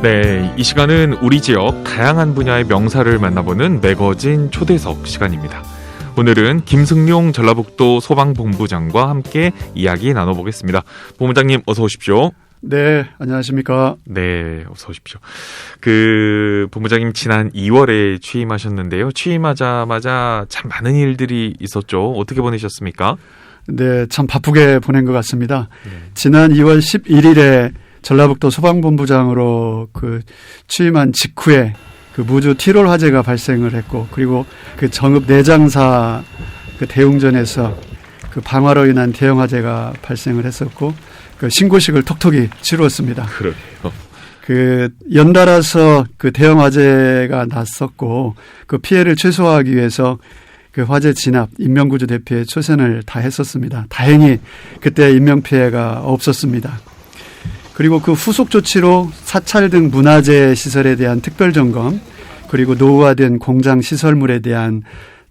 네, 이 시간은 우리 지역 다양한 분야의 명사를 만나보는 매거진 초대석 시간입니다. 오늘은 김승용 전라북도 소방본부장과 함께 이야기 나눠보겠습니다. 본부장님 어서 오십시오. 네, 안녕하십니까. 네, 어서 오십시오. 그 본부장님 지난 2월에 취임하셨는데요. 취임하자마자 참 많은 일들이 있었죠. 어떻게 보내셨습니까? 네, 참 바쁘게 보낸 것 같습니다. 네. 지난 2월 11일에 전라북도 소방본부장으로 그 취임한 직후에 그 무주 티롤 화재가 발생을 했고 그리고 그 정읍 내장사 그 대웅전에서 그 방화로 인한 대형 화재가 발생을 했었고 그 신고식을 톡톡히 치루었습니다. 그러게요. 그 연달아서 그 대형 화재가 났었고 그 피해를 최소화하기 위해서 그 화재 진압 인명구조 대피에 최선을 다했었습니다. 다행히 그때 인명 피해가 없었습니다. 그리고 그 후속 조치로 사찰 등 문화재 시설에 대한 특별 점검 그리고 노후화된 공장 시설물에 대한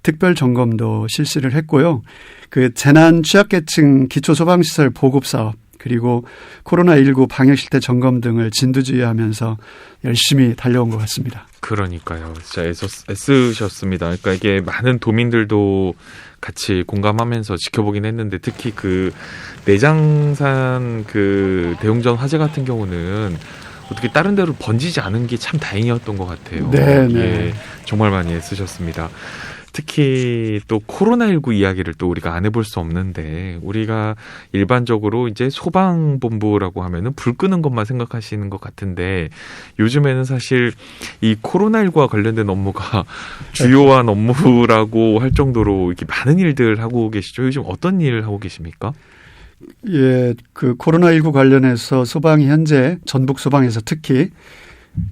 특별 점검도 실시를 했고요. 그 재난 취약계층 기초 소방 시설 보급 사업 그리고 코로나19 방역 실태 점검 등을 진두지휘하면서 열심히 달려온 것 같습니다. 그러니까요. 진짜 애써, 애쓰셨습니다. 그러니까 이게 많은 도민들도 같이 공감하면서 지켜보긴 했는데 특히 그 내장산 그 대웅전 화재 같은 경우는 어떻게 다른 데로 번지지 않은 게 참 다행이었던 것 같아요. 네, 네. 예, 정말 많이 애쓰셨습니다. 특히 또 코로나19 이야기를 또 우리가 안 해볼 수 없는데 우리가 일반적으로 이제 소방본부라고 하면은 불 끄는 것만 생각하시는 것 같은데 요즘에는 사실 이 코로나19와 관련된 업무가 주요한 업무라고 할 정도로 이렇게 많은 일들 하고 계시죠. 요즘 어떤 일 하고 계십니까? 예, 그 코로나19 관련해서 소방이 현재 전북 소방에서 특히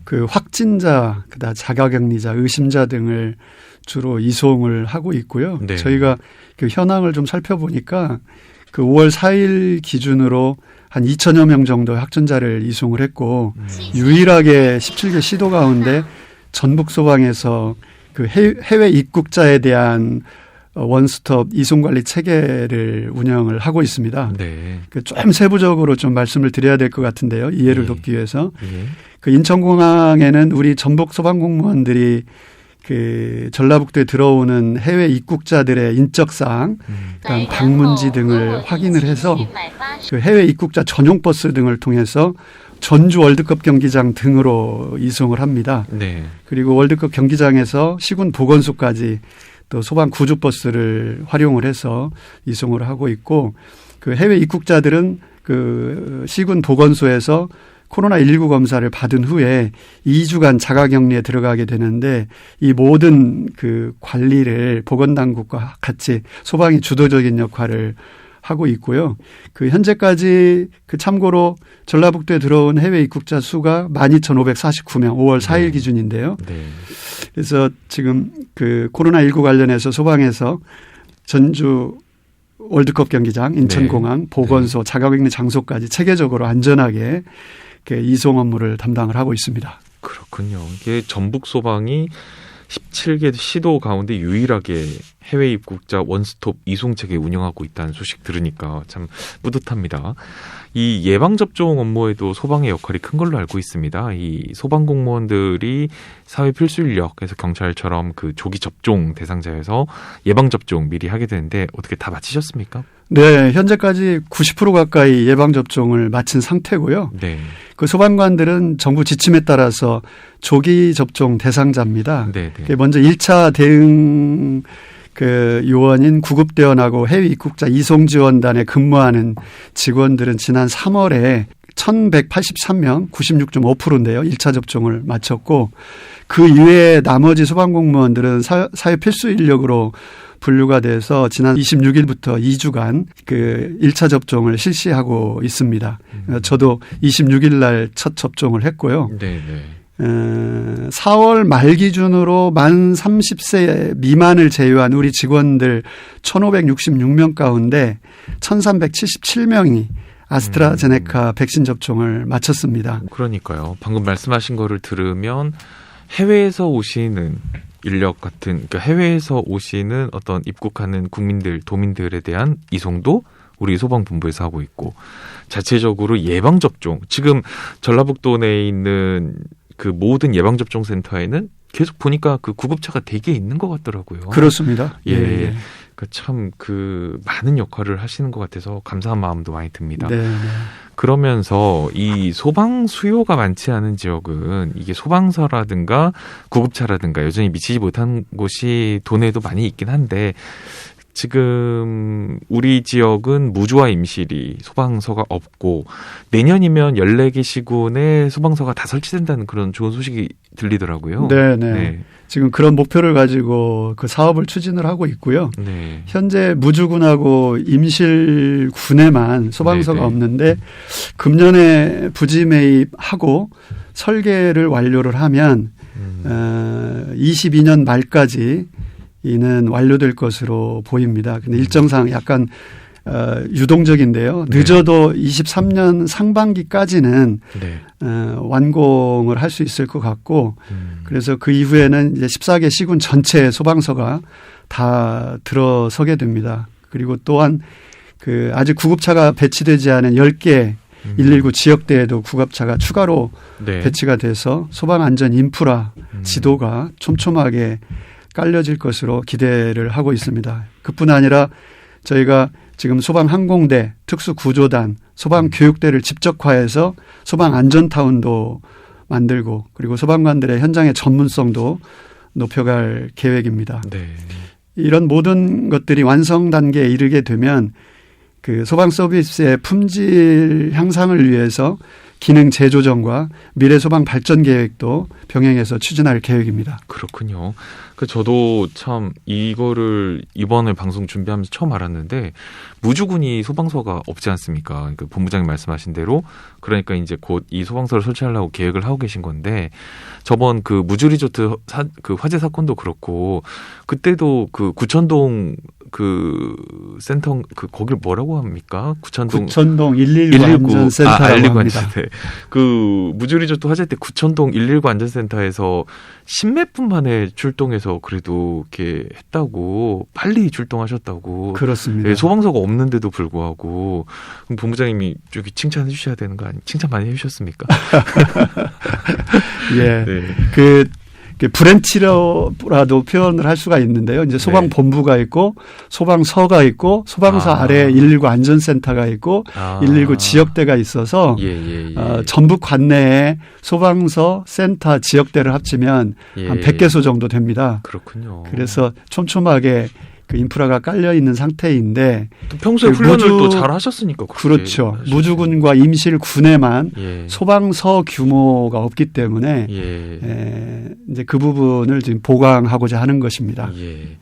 그 확진자, 그다음 자가격리자, 의심자 등을 주로 이송을 하고 있고요. 네. 저희가 그 현황을 좀 살펴보니까 그 5월 4일 기준으로 한 2천여 명 정도의 확진자를 이송을 했고 유일하게 17개 시도 가운데 전북 소방에서 그 해- 해외 입국자에 대한 어, 원스톱 이송 관리 체계를 운영을 하고 있습니다. 네. 그좀 세부적으로 좀 말씀을 드려야 될 것 같은데요. 이해를 예. 돕기 위해서 예. 그 인천공항에는 우리 전북 소방 공무원들이 그 전라북도에 들어오는 해외 입국자들의 인적 사항, 음. 그다음 방문지 등을 확인을 해서 그 해외 입국자 전용 버스 등을 통해서 전주 월드컵 경기장 등으로 이송을 합니다. 네. 그리고 월드컵 경기장에서 시군 보건소까지 또 소방 구조 버스를 활용을 해서 이송을 하고 있고 그 해외 입국자들은 그 시군 보건소에서 코로나19 검사를 받은 후에 2주간 자가 격리에 들어가게 되는데 이 모든 그 관리를 보건당국과 같이 소방이 주도적인 역할을 하고 있고요. 그 현재까지 그 참고로 전라북도에 들어온 해외 입국자 수가 12,549명 5월 4일 네. 기준인데요. 네. 그래서 지금 그 코로나19 관련해서 소방에서 전주 월드컵 경기장, 인천공항, 보건소, 자가격리 장소까지 체계적으로 안전하게 그 이송 업무를 담당을 하고 있습니다. 그렇군요. 이게 전북 소방이 17개 시도 가운데 유일하게 해외 입국자 원스톱 이송 체계 운영하고 있다는 소식 들으니까 참 뿌듯합니다. 이 예방 접종 업무에도 소방의 역할이 큰 걸로 알고 있습니다. 이 소방 공무원들이 사회 필수 인력에서 경찰처럼 그 조기 접종 대상자에서 예방 접종 미리 하게 되는데 어떻게 다 마치셨습니까? 네, 현재까지 90% 가까이 예방 접종을 마친 상태고요. 네. 그 소방관들은 정부 지침에 따라서 조기 접종 대상자입니다. 네, 네. 먼저 1차 대응 그 요원인 구급대원하고 해외 입국자 이송 지원단에 근무하는 직원들은 지난 3월에 1183명 96.5%인데요. 1차 접종을 마쳤고 그 이외에 나머지 소방공무원들은 사, 사회 필수 인력으로 분류가 돼서 지난 26일부터 2주간 그 1차 접종을 실시하고 있습니다. 어, 저도 26일 날 첫 접종을 했고요. 네, 네. 어, 4월 말 기준으로 만 30세 미만을 제외한 우리 직원들 1,566명 가운데 1,377명이 아스트라제네카 백신 접종을 마쳤습니다. 그러니까요. 방금 말씀하신 거를 들으면 해외에서 오시는 인력 같은 그러니까 해외에서 오시는 어떤 입국하는 국민들 도민들에 대한 이송도 우리 소방본부에서 하고 있고 자체적으로 예방 접종 지금 전라북도 내에 있는 그 모든 예방 접종 센터에는 계속 보니까 그 구급차가 되게 있는 것 같더라고요. 그렇습니다. 예. 그러니까 참 그 많은 역할을 하시는 것 같아서 감사한 마음도 많이 듭니다. 네, 네. 그러면서 이 소방 수요가 많지 않은 지역은 이게 소방서라든가 구급차라든가 여전히 미치지 못한 곳이 도내에도 많이 있긴 한데 지금 우리 지역은 무주화 임실이 소방서가 없고 내년이면 14개 시군에 소방서가 다 설치된다는 그런 좋은 소식이 들리더라고요. 네, 네. 네. 지금 그런 목표를 가지고 그 사업을 추진을 하고 있고요. 네. 현재 무주군하고 임실군에만 소방서가 네네. 없는데 금년에 부지 매입하고 설계를 완료를 하면 음, 어, 22년 말까지 이는 완료될 것으로 보입니다. 근데 일정상 약간 어, 유동적인데요. 네. 늦어도 23년 상반기까지는 네. 어, 완공을 할 수 있을 것 같고 음, 그래서 그 이후에는 이제 14개 시군 전체 소방서가 다 들어서게 됩니다. 그리고 또한 그 아직 구급차가 배치되지 않은 10개 음, 119 지역대에도 구급차가 추가로 네. 배치가 돼서 소방 안전 인프라 음, 지도가 촘촘하게 깔려질 것으로 기대를 하고 있습니다. 그뿐 아니라 저희가 지금 소방 항공대, 특수 구조단, 소방 교육대를 집적화해서 소방 안전타운도 만들고 그리고 소방관들의 현장의 전문성도 높여갈 계획입니다. 네. 이런 모든 것들이 완성 단계에 이르게 되면 그 소방 서비스의 품질 향상을 위해서 기능 재조정과 미래 소방 발전 계획도 병행해서 추진할 계획입니다. 그렇군요. 그 저도 참 이거를 이번에 방송 준비하면서 처음 알았는데 무주군이 소방서가 없지 않습니까? 그 본부장님 말씀하신 대로 그러니까 이제 곧 이 소방서를 설치하려고 계획을 하고 계신 건데 저번 그 무주 리조트 사, 그 화재 사건도 그렇고 그때도 그 구천동 그 센터 그 거길 뭐라고 합니까? 구천동 구천동 119 안전센터라고 아, 119 합니다. 안전센터. 그 무주리조트 화재 때 구천동 119 안전센터에서 십몇 분 만에 출동해서 그래도 이렇게 했다고 빨리 출동하셨다고. 그렇습니다. 예, 소방서가 없는데도 불구하고 그럼 본부장님이 저기 칭찬해 주셔야 되는 거 아니? 칭찬 많이 해주셨습니까? 예. 네. 그, 그 브랜치라도 표현을 할 수가 있는데요. 이제 소방 본부가 있고 소방서가 있고 소방서 네. 아. 아. 래 119 안전센터가 있고 아. 119 지역대가 있어서 예, 예, 예. 어, 전북 관내에 소방서, 센터, 지역대를 합치면 예. 한 100개소 정도 됩니다. 그렇군요. 그래서 촘촘하게 그 인프라가 깔려 있는 상태인데 또 평소에 그 훈련을 무주- 또잘 하셨으니까 그렇죠. 무주군과 임실군에만 예. 소방서 규모가 없기 때문에 예. 에, 이제 그 부분을 지금 보강하고자 하는 것입니다. 예.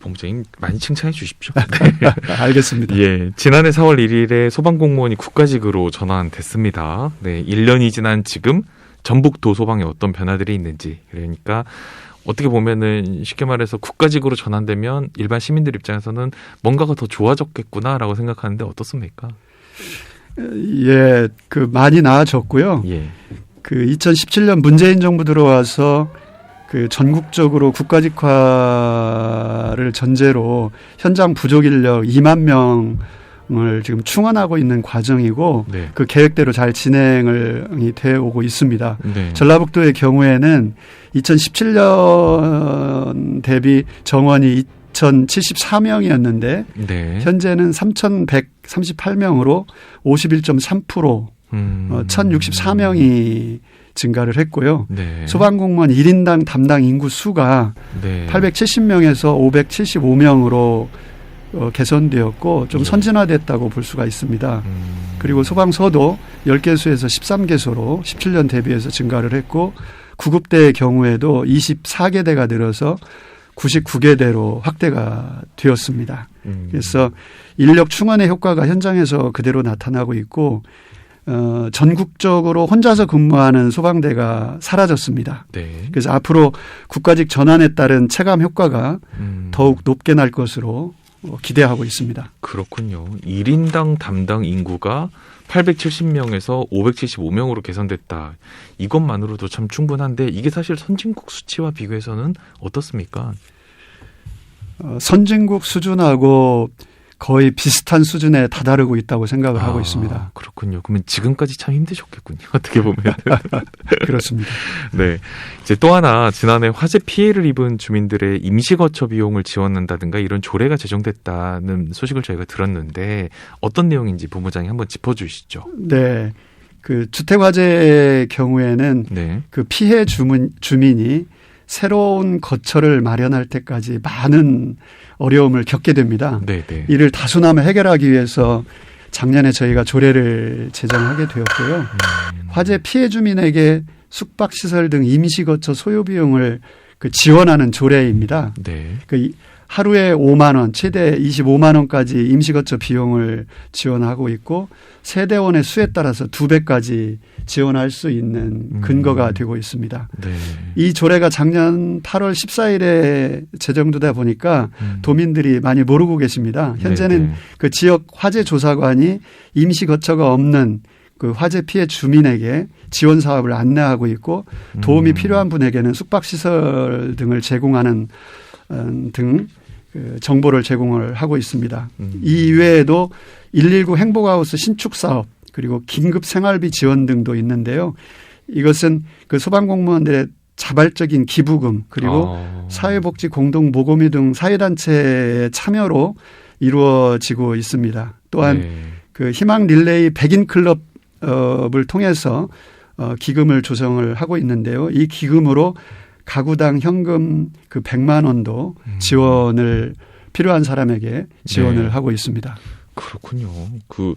본부장님 많이 칭찬해 주십시오. 알겠습니다. 예, 지난해 4월 1일에 소방공무원이 국가직으로 전환됐습니다. 네, 1년이 지난 지금 전북도 소방에 어떤 변화들이 있는지 그러니까 어떻게 보면은 쉽게 말해서 국가직으로 전환되면 일반 시민들 입장에서는 뭔가가 더 좋아졌겠구나라고 생각하는데 어떻습니까? 예, 그 많이 나아졌고요. 예, 그 2017년 문재인 정부 들어와서 그 전국적으로 국가직화를 전제로 현장 부족 인력 2만 명 을 지금 충원하고 있는 과정이고 네, 그 계획대로 잘 진행을 이 되어 오고 있습니다. 네, 전라북도의 경우에는 2017년 대비 정원이 2,074명이었는데 네, 현재는 3,138명으로 51.3% 음, 어, 1,064명이 증가를 했고요. 네, 소방공무원 1인당 담당 인구 수가 네, 870명에서 575명으로 어, 개선되었고 좀 예. 선진화됐다고 볼 수가 있습니다. 음, 그리고 소방서도 10개소에서 13개소로 17년 대비해서 증가를 했고 구급대의 경우에도 24개대가 늘어서 99개대로 확대가 되었습니다. 음, 그래서 인력 충원의 효과가 현장에서 그대로 나타나고 있고 어, 전국적으로 혼자서 근무하는 소방대가 사라졌습니다. 네, 그래서 앞으로 국가직 전환에 따른 체감 효과가 음, 더욱 높게 날 것으로 어, 기대하고 있습니다. 그렇군요. 1인당 담당 인구가 870명에서 575명으로 개선됐다. 이것만으로도 참 충분한데 이게 사실 선진국 수치와 비교해서는 어떻습니까? 어, 선진국 수준하고 거의 비슷한 수준에 다다르고 있다고 생각을 하고 아, 있습니다. 그렇군요. 그러면 지금까지 참 힘드셨겠군요. 어떻게 보면. 그렇습니다. 네. 이제 또 하나 지난해 화재 피해를 입은 주민들의 임시 거처 비용을 지원한다든가 이런 조례가 제정됐다는 소식을 저희가 들었는데 어떤 내용인지 본부장이 한번 짚어주시죠. 네. 그 주택 화재의 경우에는 네. 그 피해 주민, 주민이 새로운 거처를 마련할 때까지 많은 어려움을 겪게 됩니다. 네, 네. 이를 다소나마 해결하기 위해서 작년에 저희가 조례를 제정하게 되었고요. 음, 화재 피해 주민에게 숙박시설 등 임시거처 소요 비용을 그 지원하는 조례입니다. 네. 그 이- 하루에 5만 원, 최대 25만 원까지 임시거처 비용을 지원하고 있고 세대원의 수에 따라서 두 배까지 지원할 수 있는 음. 근거가 되고 있습니다. 네. 이 조례가 작년 8월 14일에 제정되다 보니까 음. 도민들이 많이 모르고 계십니다. 현재는 네, 네. 그 지역 화재 조사관이 임시 거처가 없는 그 화재 피해 주민에게 지원 사업을 안내하고 있고 도움이 음. 필요한 분에게는 숙박 시설 등을 제공하는 음, 등그 정보를 제공을 하고 있습니다. 음. 이 외에도 119 행복하우스 신축 사업 그리고 긴급 생활비 지원 등도 있는데요. 이것은 그 소방공무원들의 자발적인 기부금 그리고 아. 사회복지 공동 모금회 등 사회단체의 참여로 이루어지고 있습니다. 또한 네. 그 희망 릴레이 백인 클럽을 통해서 어, 기금을 조성을 하고 있는데요. 이 기금으로 가구당 현금 그 100만 원도 음. 지원을 필요한 사람에게 지원을 네. 하고 있습니다. 그렇군요. 그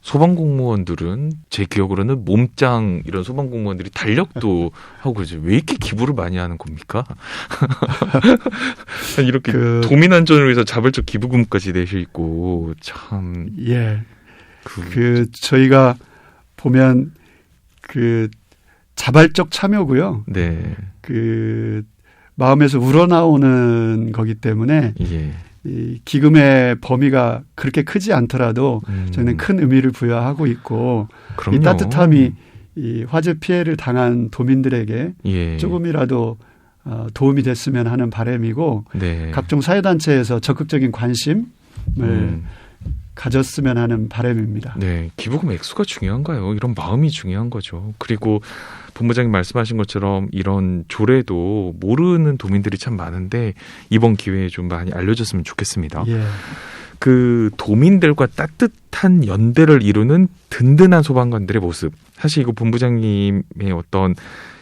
소방 공무원들은 제 기억으로는 몸짱 이런 소방 공무원들이 달력도 하고 그러죠. 왜 이렇게 기부를 많이 하는 겁니까? 이렇게 그- 도민 안전을 위해서 자발적 기부금까지 내시고 참 예. 그, 그 저희가 보면 그 자발적 참여고요. 네. 그 마음에서 우러나오는 거기 때문에 예. 이 기금의 범위가 그렇게 크지 않더라도 음, 저는 큰 의미를 부여하고 있고 그럼요. 이 따뜻함이 이 화재 피해를 당한 도민들에게 예. 조금이라도 어, 도움이 됐으면 하는 바람이고 네. 각종 사회 단체에서 적극적인 관심을 음, 가졌으면 하는 바람입니다. 네, 기부금 액수가 중요한가요? 이런 마음이 중요한 거죠. 그리고 본부장님 말씀하신 것처럼 이런 조례도 모르는 도민들이 참 많은데 이번 기회에 좀 많이 알려줬으면 좋겠습니다. 예. 그 도민들과 따뜻한 연대를 이루는 든든한 소방관들의 모습. 사실 이거 본부장님의 어떤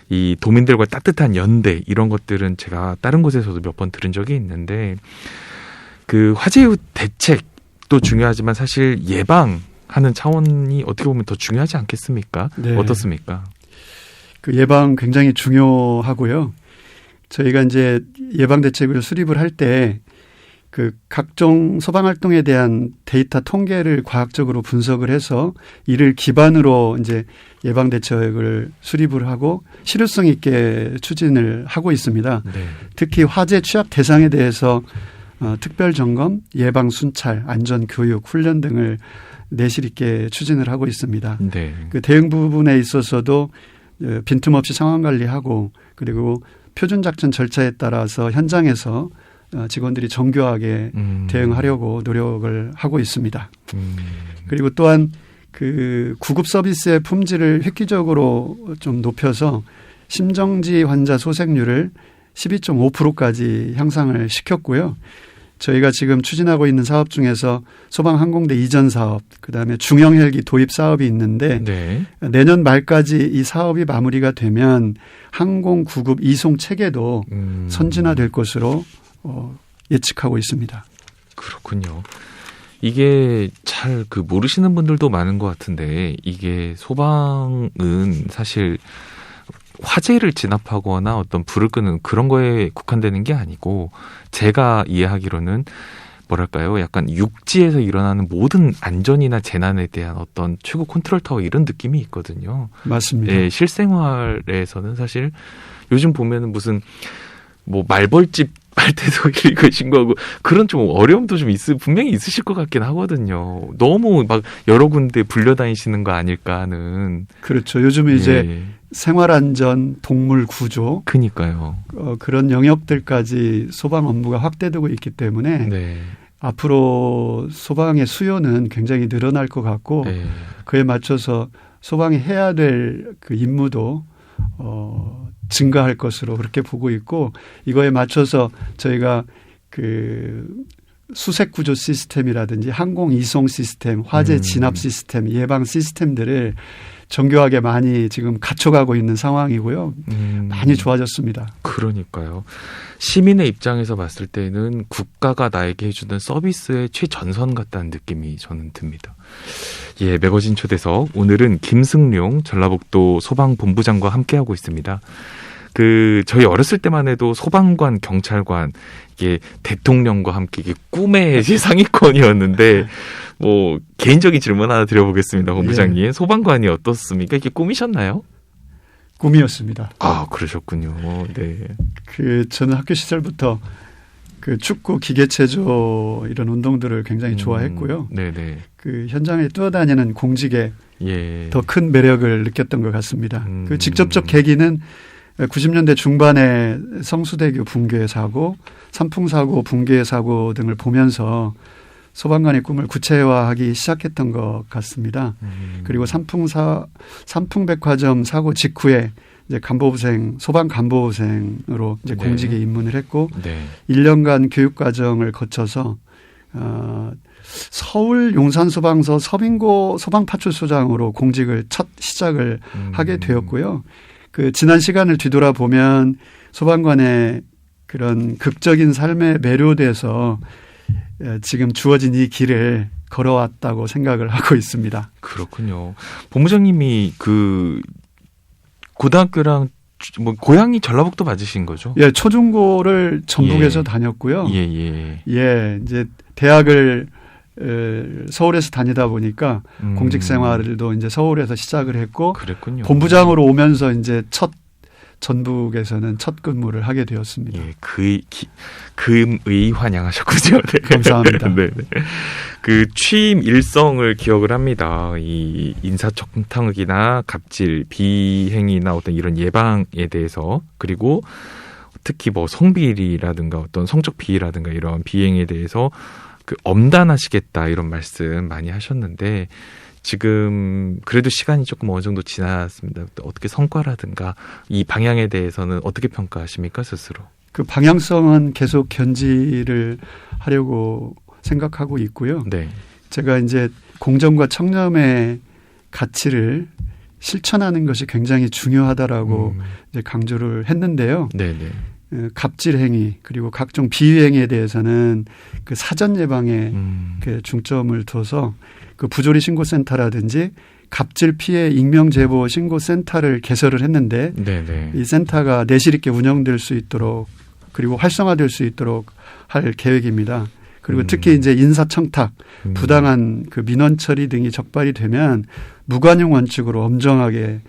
이 도민들과 따뜻한 연대 이런 것들은 제가 다른 곳에서도 몇 번 들은 적이 있는데 그 화재 이후 대책도 중요하지만 사실 예방 하는 차원이 어떻게 보면 더 중요하지 않겠습니까? 네. 어떻습니까? 그 예방 굉장히 중요하고요. 저희가 이제 예방 대책을 수립을 할 때 그 각종 소방 활동에 대한 데이터 통계를 과학적으로 분석을 해서 이를 기반으로 이제 예방 대책을 수립을 하고 실효성 있게 추진을 하고 있습니다. 네. 특히 화재 취약 대상에 대해서 어, 특별 점검, 예방 순찰, 안전 교육, 훈련 등을 내실 있게 추진을 하고 있습니다. 네. 그 대응 부분에 있어서도 어, 빈틈없이 상황 관리하고 그리고 표준 작전 절차에 따라서 현장에서 어, 직원들이 정교하게 음. 대응하려고 노력을 하고 있습니다. 음. 그리고 또한 그 구급 서비스의 품질을 획기적으로 좀 높여서 심정지 환자 소생률을 12.5%까지 향상을 시켰고요. 저희가 지금 추진하고 있는 사업 중에서 소방항공대 이전 사업, 그다음에 중형 헬기 도입 사업이 있는데 네. 내년 말까지 이 사업이 마무리가 되면 항공 구급 이송 체계도 음. 선진화될 것으로 어, 예측하고 있습니다. 그렇군요. 이게 잘 그 모르시는 분들도 많은 것 같은데 이게 소방은 사실 화재를 진압하거나 어떤 불을 끄는 그런 거에 국한되는 게 아니고 제가 이해하기로는 뭐랄까요? 약간 육지에서 일어나는 모든 안전이나 재난에 대한 어떤 최고 컨트롤 타워 이런 느낌이 있거든요. 맞습니다. 예, 실생활에서는 사실 요즘 보면은 무슨 뭐 말벌집 할 때도 이거 신고하고 그런 좀 어려움도 좀 있으 분명히 있으실 것 같긴 하거든요. 너무 막 여러 군데 불려 다니시는 거 아닐까 하는 그렇죠. 요즘에 이제 예, 생활안전, 동물 구조 그니까요. 어, 그런 영역들까지 소방 업무가 확대되고 있기 때문에 네. 앞으로 소방의 수요는 굉장히 늘어날 것 같고 네. 그에 맞춰서 소방이 해야 될 그 임무도 어 증가할 것으로 그렇게 보고 있고 이거에 맞춰서 저희가 그 수색 구조 시스템이라든지 항공 이송 시스템, 화재 음. 진압 시스템, 예방 시스템들을 정교하게 많이 지금 갖춰가고 있는 상황이고요. 음, 많이 좋아졌습니다. 그러니까요. 시민의 입장에서 봤을 때는 국가가 나에게 해주는 서비스의 최전선 같다는 느낌이 저는 듭니다. 예, 매거진 초대석 오늘은 김승룡 전라북도 소방본부장과 함께하고 있습니다. 그 저희 어렸을 때만 해도 소방관, 경찰관 이게 대통령과 함께 이게 꿈의 상위권이었는데 뭐 개인적인 질문 하나 드려보겠습니다, 본부장님. 소방관이 어떻습니까? 이게 꿈이셨나요? 꿈이었습니다. 아 그러셨군요. 네. 그 저는 학교 시절부터 그 축구 기계체조 이런 운동들을 굉장히 좋아했고요. 음, 네네. 그 현장에 뛰어다니는 공직에 예. 더큰 매력을 느꼈던 것 같습니다. 음. 그 직접적 계기는 90년대 중반에 성수대교 붕괴 사고, 산풍 사고, 붕괴 사고 등을 보면서 소방관의 꿈을 구체화하기 시작했던 것 같습니다. 음. 그리고 산풍사 산풍백화점 사고 직후에 이제 간보부생 소방 간보부생으로 이제 네. 공직에 입문을 했고 네. 1년간 교육 과정을 거쳐서 어 서울 용산 소방서 서빙고 소방파출소장으로 공직을 첫 시작을 음. 하게 되었고요. 그 지난 시간을 뒤돌아 보면 소방관의 그런 극적인 삶에 매료돼서 에, 지금 주어진 이 길을 걸어왔다고 생각을 하고 있습니다. 그렇군요. 본부장님이 그 고등학교랑 주- 뭐 고향이 전라북도 맞으신 거죠? 예, 초중고를 전북에서 예. 다녔고요. 예, 예. 예, 이제 대학을 에, 서울에서 다니다 보니까 음. 공직 생활도 이제 서울에서 시작을 했고 그랬군요. 본부장으로 오면서 이제 첫 전북에서는 첫 근무를 하게 되었습니다. 예, 그 기, 금의 환영하셨군요. 네. 감사합니다. 네, 네. 그 취임 일성을 기억을 합니다. 이 인사청탁이나 갑질, 비행이나 어떤 이런 예방에 대해서 그리고 특히 뭐 성비리라든가 어떤 성적 비리라든가 이런 비행에 대해서 그 엄단하시겠다 이런 말씀 많이 하셨는데 지금 그래도 시간이 조금 어느 정도 지났습니다. 또 어떻게 성과라든가 이 방향에 대해서는 어떻게 평가하십니까 스스로? 그 방향성은 계속 견지를 하려고 생각하고 있고요. 네. 제가 이제 공정과 청렴의 가치를 실천하는 것이 굉장히 중요하다라고 음, 이제 강조를 했는데요. 네네. 어, 갑질 행위 그리고 각종 비위 행위에 대해서는 그 사전 예방에 음, 그 중점을 둬서 그 부조리 신고 센터라든지 갑질 피해 익명 제보 신고 센터를 개설을 했는데 네네. 이 센터가 내실 있게 운영될 수 있도록 그리고 활성화될 수 있도록 할 계획입니다. 그리고 음. 특히 이제 인사 청탁, 음, 부당한 그 민원 처리 등이 적발이 되면 무관용 원칙으로 엄정하게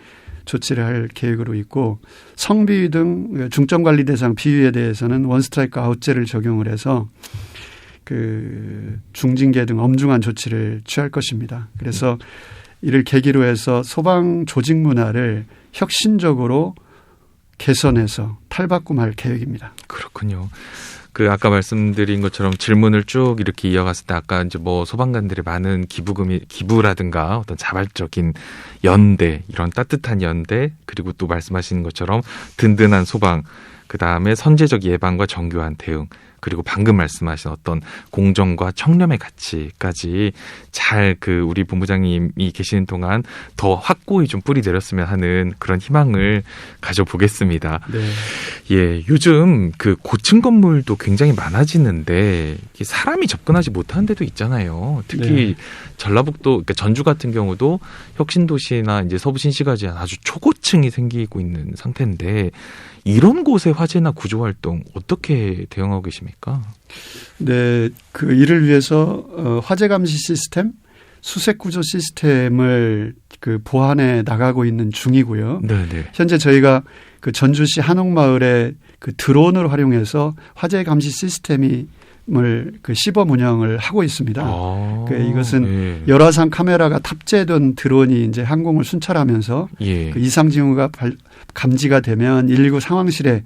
조치를 할 계획으로 있고 성비위 등 중점 관리 대상 비위에 대해서는 원스트라이크 아웃제를 적용을 해서 그 중징계 등 엄중한 조치를 취할 것입니다. 그래서 이를 계기로 해서 소방 조직 문화를 혁신적으로 개선해서 탈바꿈할 계획입니다. 그렇군요. 그 아까 말씀드린 것처럼 질문을 쭉 이렇게 이어갔을 때 아까 이제 뭐 소방관들의 많은 기부금이 기부라든가 어떤 자발적인 연대 이런 따뜻한 연대 그리고 또 말씀하신 것처럼 든든한 소방 그 다음에 선제적 예방과 정교한 대응 그리고 방금 말씀하신 어떤 공정과 청렴의 가치까지 잘 그 우리 본부장님이 계시는 동안 더 확고히 좀 뿌리 내렸으면 하는 그런 희망을 가져보겠습니다. 네. 예, 요즘 그 고층 건물도 굉장히 많아지는데 사람이 접근하지 못하는 데도 있잖아요. 특히 네. 전라북도, 그러니까 전주 같은 경우도 혁신도시나 이제 서부 신시가지 아주 초고층이 생기고 있는 상태인데 이런 곳의 화재나 구조 활동 어떻게 대응하고 계십니까? 네, 그 이를 위해서 어, 화재 감시 시스템, 수색 구조 시스템을 그 보완해 나가고 있는 중이고요. 네, 네. 현재 저희가 그 전주시 한옥마을에 그 드론을 활용해서 화재 감시 시스템 을 그 시범 운영을 하고 있습니다. 아, 그 이것은 예. 열화상 카메라가 탑재된 드론이 이제 항공을 순찰하면서 예. 그 이상 징후가 발- 감지가 되면 119 상황실에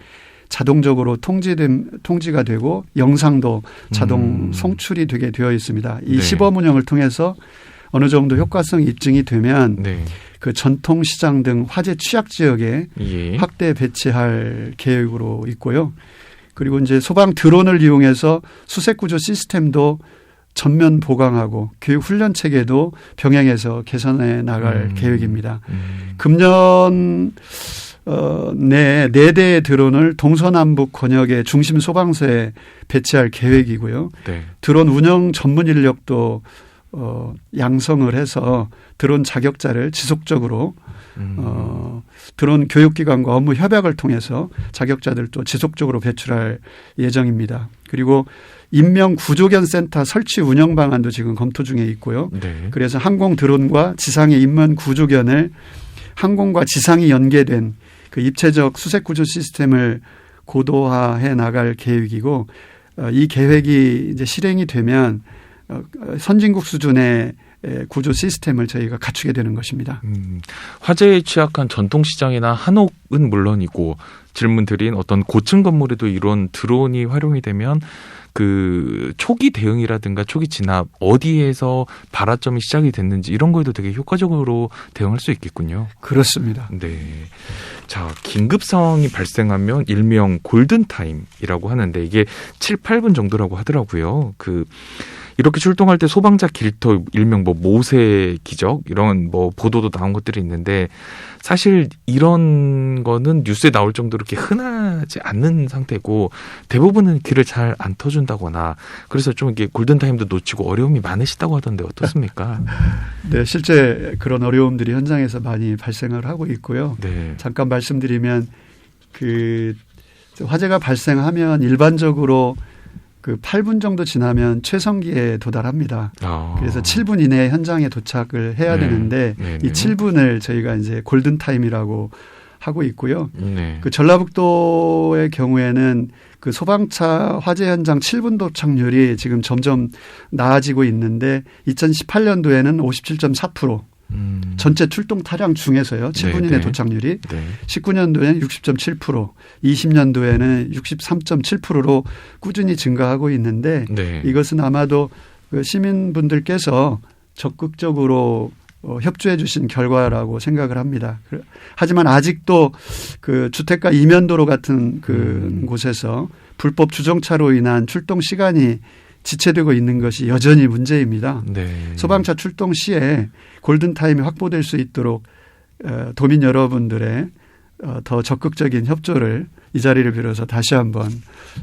자동적으로 통지됨 통지가 되고 영상도 자동 음. 송출이 되게 되어 있습니다. 이 네. 시범 운영을 통해서 어느 정도 효과성 입증이 되면 네. 그 전통 시장 등 화재 취약 지역에 예. 확대 배치할 계획으로 있고요. 그리고 이제 소방 드론을 이용해서 수색 구조 시스템도 전면 보강하고 교육 훈련 체계도 병행해서 개선해 나갈 음. 계획입니다. 음. 금년 어, 내 네 대의 드론을 동서남북 권역의 중심 소방서에 배치할 계획이고요. 네. 드론 운영 전문 인력도 어, 양성을 해서 드론 자격자를 지속적으로 음. 어, 드론 교육기관과 업무 협약을 통해서 자격자들도 지속적으로 배출할 예정입니다. 그리고 인명 구조견 센터 설치 운영 방안도 지금 검토 중에 있고요. 네. 그래서 항공 드론과 지상의 인면 구조견을 항공과 지상이 연계된 그 입체적 수색 구조 시스템을 고도화해 나갈 계획이고 어, 이 계획이 이제 실행이 되면 어, 선진국 수준의 에, 구조 시스템을 저희가 갖추게 되는 것입니다. 음, 화재에 취약한 전통시장이나 한옥은 물론이고 질문 드린 어떤 고층 건물에도 이런 드론이 활용이 되면 그 초기 대응이라든가 초기 진압 어디에서 발화점이 시작이 됐는지 이런 거에도 되게 효과적으로 대응할 수 있겠군요. 그렇습니다. 네. 자, 긴급 상황이 발생하면 일명 골든 타임이라고 하는데 이게 7, 8분 정도라고 하더라고요. 그 이렇게 출동할 때 소방차 길터 일명 뭐 모세 기적 이런 뭐 보도도 나온 것들이 있는데 사실 이런 거는 뉴스에 나올 정도로 이렇게 흔하지 않는 상태고 대부분은 길을 잘 안 터준다거나 그래서 좀 이게 골든 타임도 놓치고 어려움이 많으시다고 하던데 어떻습니까? 네, 실제 그런 어려움들이 현장에서 많이 발생을 하고 있고요. 네. 잠깐 말씀드리면 그 화재가 발생하면 일반적으로 그 8분 정도 지나면 최성기에 도달합니다. 아. 그래서 7분 이내에 현장에 도착을 해야 네. 되는데 네, 이 네. 7분을 저희가 이제 골든 타임이라고 하고 있고요. 네. 그 전라북도의 경우에는 그 소방차 화재 현장 7분 도착률이 지금 점점 나아지고 있는데 2018년도에는 57.4% 음. 전체 출동 타량 중에서요. 7분 네, 네. 도착률이 네. 19년도에는 60.7%, 20년도에는 63.7%로 꾸준히 증가하고 있는데 네. 이것은 아마도 그 시민분들께서 적극적으로 어, 협조해 주신 결과라고 생각을 합니다. 그- 하지만 아직도 그 주택가 이면도로 같은 그 음. 곳에서 불법 주정차로 인한 출동 시간이 지체되고 있는 것이 여전히 문제입니다. 네. 소방차 출동 시에 골든타임이 확보될 수 있도록 어, 도민 여러분들의 어, 더 적극적인 협조를 이 자리를 빌어서 다시 한번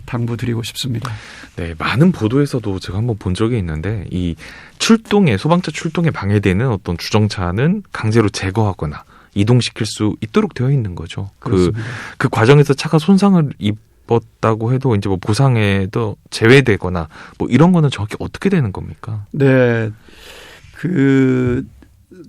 당부드리고 싶습니다. 네, 많은 보도에서도 제가 한번 본 적이 있는데 이 출동에 소방차 출동에 방해되는 어떤 주정차는 강제로 제거하거나 이동시킬 수 있도록 되어 있는 거죠. 그, 그렇습니다. 그 과정에서 차가 손상을 입 었다고 해도 이제 뭐 보상에도 제외되거나 뭐 이런 거는 정확히 어떻게 되는 겁니까? 네. 그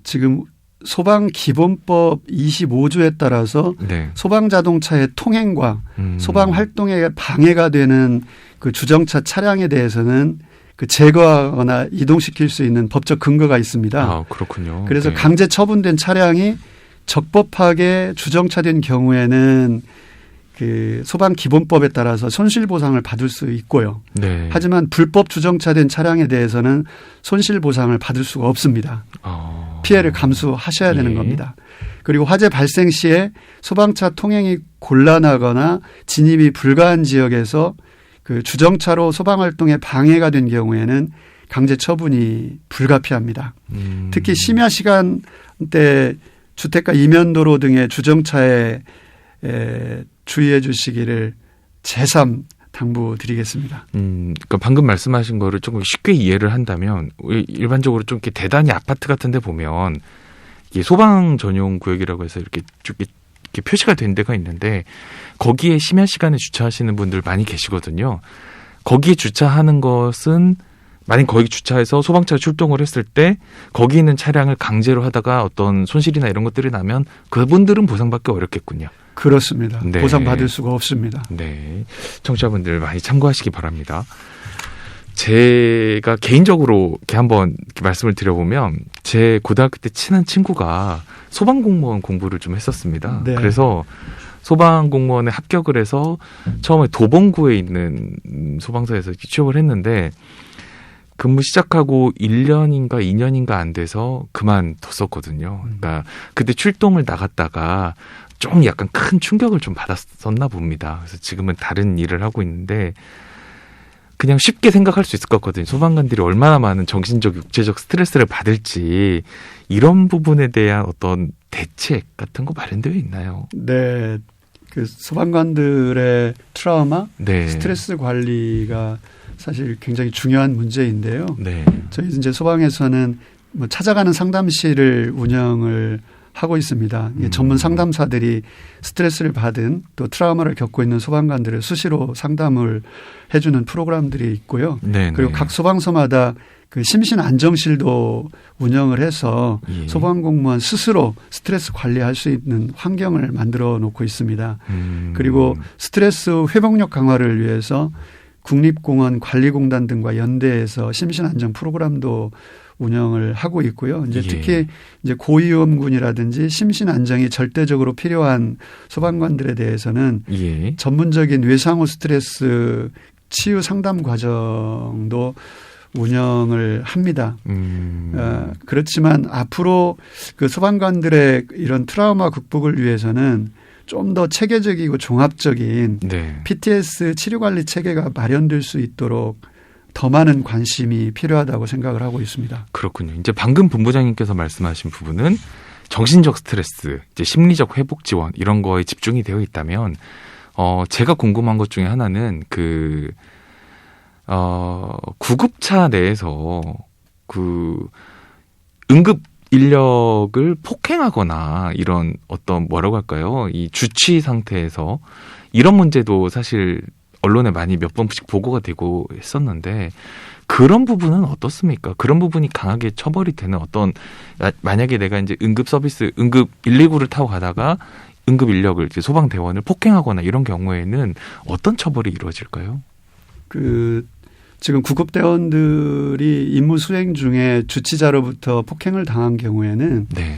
지금 소방 기본법 25조에 따라서 네. 소방 자동차의 통행과 음. 소방 활동에 방해가 되는 그 주정차 차량에 대해서는 그 제거하거나 이동시킬 수 있는 법적 근거가 있습니다. 아, 그렇군요. 그래서 네. 강제 처분된 차량이 적법하게 주정차된 경우에는 그 소방 기본법에 따라서 손실 보상을 받을 수 있고요. 네. 하지만 불법 주정차된 차량에 대해서는 손실 보상을 받을 수가 없습니다. 아. 피해를 감수하셔야 되는 예. 겁니다. 그리고 화재 발생 시에 소방차 통행이 곤란하거나 진입이 불가한 지역에서 그 주정차로 소방 활동에 방해가 된 경우에는 강제 처분이 불가피합니다. 음. 특히 심야 시간대 주택가 이면도로 등의 주정차에 에, 주의해 주시기를 재삼 당부드리겠습니다. 음, 그러니까 방금 말씀하신 거를 조금 쉽게 이해를 한다면 일반적으로 좀 이렇게 대단히 아파트 같은데 보면 이게 소방 전용 구역이라고 해서 이렇게 쭉 이렇게 표시가 된 데가 있는데 거기에 심야 시간에 주차하시는 분들 많이 계시거든요. 거기에 주차하는 것은 만약 거기 주차해서 소방차 출동을 했을 때 거기 있는 차량을 강제로 하다가 어떤 손실이나 이런 것들이 나면 그분들은 보상받기 어렵겠군요. 그렇습니다. 네. 보상받을 수가 없습니다. 네. 청취자분들 많이 참고하시기 바랍니다. 제가 개인적으로 이렇게 한번 이렇게 말씀을 드려보면 제 고등학교 때 친한 친구가 소방공무원 공부를 좀 했었습니다. 네. 그래서 소방 공무원에 합격을 해서 처음에 도봉구에 있는 음, 소방서에서 취업을 했는데 근무 시작하고 1년인가 2년인가 안 돼서 그만뒀었거든요. 그러니까 그때 출동을 나갔다가 좀 약간 큰 충격을 좀 받았었나 봅니다. 그래서 지금은 다른 일을 하고 있는데 그냥 쉽게 생각할 수 있을 것 같거든요. 소방관들이 얼마나 많은 정신적, 육체적 스트레스를 받을지 이런 부분에 대한 어떤 대책 같은 거 마련되어 있나요? 네. 그 소방관들의 트라우마, 네. 스트레스 관리가 사실 굉장히 중요한 문제인데요. 네. 저희 이제 소방에서는 뭐 찾아가는 상담실을 운영을 하고 있습니다. 음. 전문 상담사들이 스트레스를 받은 또 트라우마를 겪고 있는 소방관들을 수시로 상담을 해주는 프로그램들이 있고요. 네. 그리고 각 소방서마다 그 심신 안정실도 운영을 해서 예. 소방 공무원 스스로 스트레스 관리할 수 있는 환경을 만들어 놓고 있습니다. 음. 그리고 스트레스 회복력 강화를 위해서 국립공원 관리공단 등과 연대해서 심신 안정 프로그램도 운영을 하고 있고요. 이제 예. 특히 이제 고위험군이라든지 심신 안정이 절대적으로 필요한 소방관들에 대해서는 예. 전문적인 외상후 스트레스 치유 상담 과정도 운영을 합니다. 음. 어, 그렇지만 앞으로 그 소방관들의 이런 트라우마 극복을 위해서는 좀 더 체계적이고 종합적인 네. PTS 치료 관리 체계가 마련될 수 있도록 더 많은 관심이 필요하다고 생각을 하고 있습니다. 그렇군요. 이제 방금 본부장님께서 말씀하신 부분은 정신적 스트레스, 이제 심리적 회복 지원 이런 거에 집중이 되어 있다면 어 제가 궁금한 것 중에 하나는 그 어, 구급차 내에서 그 응급 인력을 폭행하거나 이런 어떤 뭐라고 할까요? 이 주치 상태에서 이런 문제도 사실 언론에 많이 몇 번씩 보고가 되고 했었는데 그런 부분은 어떻습니까? 그런 부분이 강하게 처벌이 되는 어떤 마- 만약에 내가 이제 응급 서비스 응급 119를 타고 가다가 응급 인력을 이제 소방 대원을 폭행하거나 이런 경우에는 어떤 처벌이 이루어질까요? 그 지금 구급대원들이 임무 수행 중에 주치자로부터 폭행을 당한 경우에는 네.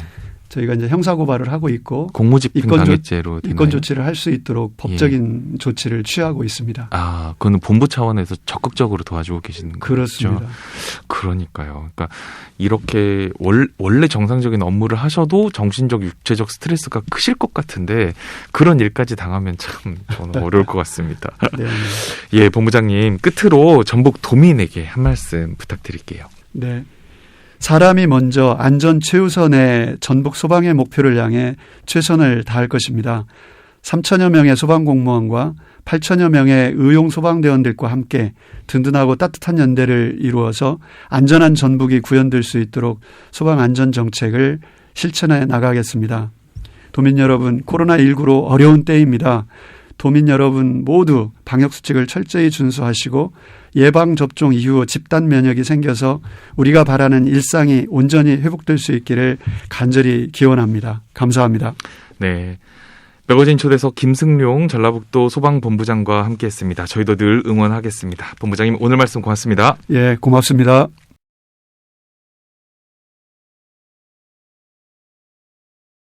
저희가 이제 형사 고발을 하고 있고 공무집행 이건 방해죄로 조치를 할 수 있도록 법적인 조치를 취하고 있습니다. 아, 그거는 본부 차원에서 적극적으로 도와주고 계시는 거죠. 그렇습니다. 그러니까요. 그러니까 이렇게 월, 원래 정상적인 업무를 하셔도 정신적, 육체적 스트레스가 크실 것 같은데 그런 일까지 당하면 참 저는 어려울 것 같습니다. 네, 네. 예, 본부장님 끝으로 전북 도민에게 한 말씀 부탁드릴게요. 네. 사람이 먼저 안전 최우선의 전북 소방의 목표를 향해 최선을 다할 것입니다. 3천여 명의 소방 공무원과 8천여 명의 의용 소방대원들과 함께 든든하고 따뜻한 연대를 이루어서 안전한 전북이 구현될 수 있도록 소방 안전 정책을 실천해 나가겠습니다. 도민 여러분, 코로나19로 어려운 때입니다. 도민 여러분 모두 방역 수칙을 철저히 준수하시고 예방 접종 이후 집단 면역이 생겨서 우리가 바라는 일상이 온전히 회복될 수 있기를 간절히 기원합니다. 감사합니다. 네. 매거진 초대석 김승룡 전라북도 소방본부장과 함께했습니다. 저희도 늘 응원하겠습니다. 본부장님 오늘 말씀 고맙습니다. 예, 고맙습니다.